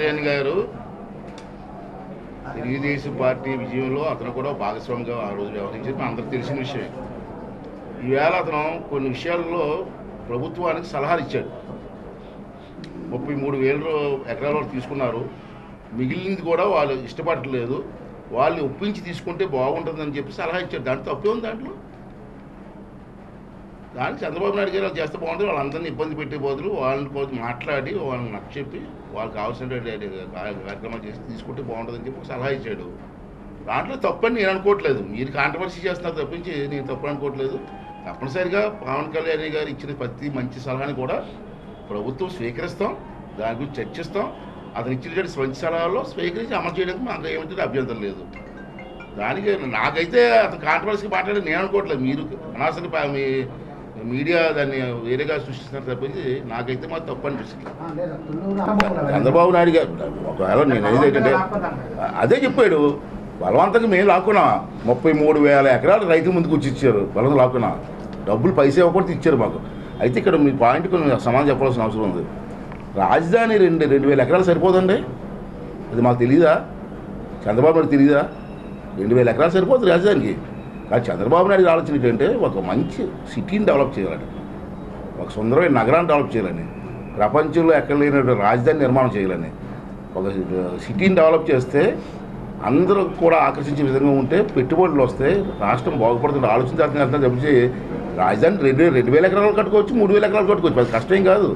కళ్యాణ్ గారు తెలుగుదేశం పార్టీ విజయంలో అతను కూడా భాగస్వామిగా ఆ రోజు వ్యవహరించేది మన అందరికి తెలిసిన విషయమే. ఈవేళ అతను కొన్ని విషయాల్లో ప్రభుత్వానికి సలహాలు ఇచ్చాడు. ముప్పై మూడు వేల ఎకరాల వరకు తీసుకున్నారు. మిగిలింది కూడా వాళ్ళు ఇష్టపడట్లేదు. వాళ్ళు ఒప్పించి తీసుకుంటే బాగుంటుందని చెప్పి సలహా ఇచ్చారు దాంట్లో తప్పే ఉంది దాంట్లో? దాని చంద్రబాబు నాయుడు గారు చేస్తే బాగుంటుంది. వాళ్ళందరినీ ఇబ్బంది పెట్టే బదులు వాళ్ళని కొంచెం మాట్లాడి వాళ్ళని నచ్చచెప్పి వాళ్ళకి కావాల్సిన కార్యక్రమాలు చేసి తీసుకుంటే బాగుంటుందని చెప్పి సలహా ఇచ్చాడు. దాంట్లో తప్పని నేను అనుకోవట్లేదు. మీరు కాంట్రవర్సీ చేస్తున్నారు తప్పించి నేను తప్పు అనుకోవట్లేదు. తప్పనిసరిగా పవన్ కళ్యాణ్ గారు ఇచ్చిన ప్రతి మంచి సలహాని కూడా ప్రభుత్వం స్వీకరిస్తాం. దాని గురించి చర్చిస్తాం. అతను ఇచ్చిన మంచి సలహాల్లో స్వీకరించి అమలు చేయడానికి మాకు ఏమంటే అభ్యంతరం లేదు. దానికి నాకైతే అతను కాంట్రవర్సీ మాట్లాడి నేను అనుకోవట్లేదు. మీరు అనవసరం మీ మీడియా దాన్ని వేరేగా సృష్టిస్తున్నారు తప్పించి నాకైతే మాకు తప్పు అనిపిస్తుంది. చంద్రబాబు నాయుడు గారు ఒకవేళ నేను అదే చెప్పాడు బలవంతంగా మేము లాక్కున్నా. ముప్పై మూడు వేల ఎకరాలు రైతుల ముందుకు వచ్చి ఇచ్చారు బలవంతం లాక్కున్నా. డబ్బులు పైసా ఇవ్వకూడదు ఇచ్చారు మాకు. అయితే ఇక్కడ మీ పాయింట్ కొన్ని సమాధానం చెప్పాల్సిన అవసరం ఉంది. రాజధాని రెండు రెండు వేల ఎకరాలు సరిపోదండి? అది మాకు తెలియదా చంద్రబాబు నాయుడు తెలియదా రెండు వేల ఎకరాలు సరిపోతుంది రాజధానికి? కానీ చంద్రబాబు నాయుడు ఆలోచన ఏంటంటే ఒక మంచి సిటీని డెవలప్ చేయాలని ఒక సుందరమైన నగరాన్ని డెవలప్ చేయాలని ప్రపంచంలో ఎక్కడ లేనటువంటి రాజధాని నిర్మాణం చేయాలని ఒక సిటీని డెవలప్ చేస్తే అందరూ కూడా ఆకర్షించే విధంగా ఉంటే పెట్టుబడులు వస్తే రాష్ట్రం బాగుపడుతుంది ఆలోచన చేస్తున్నారు తప్పించి రాజధాని రెండు రెండు వేల ఎకరాలు కట్టుకోవచ్చు మూడు వేల ఎకరాలు కట్టుకోవచ్చు. అది కష్టం కాదు.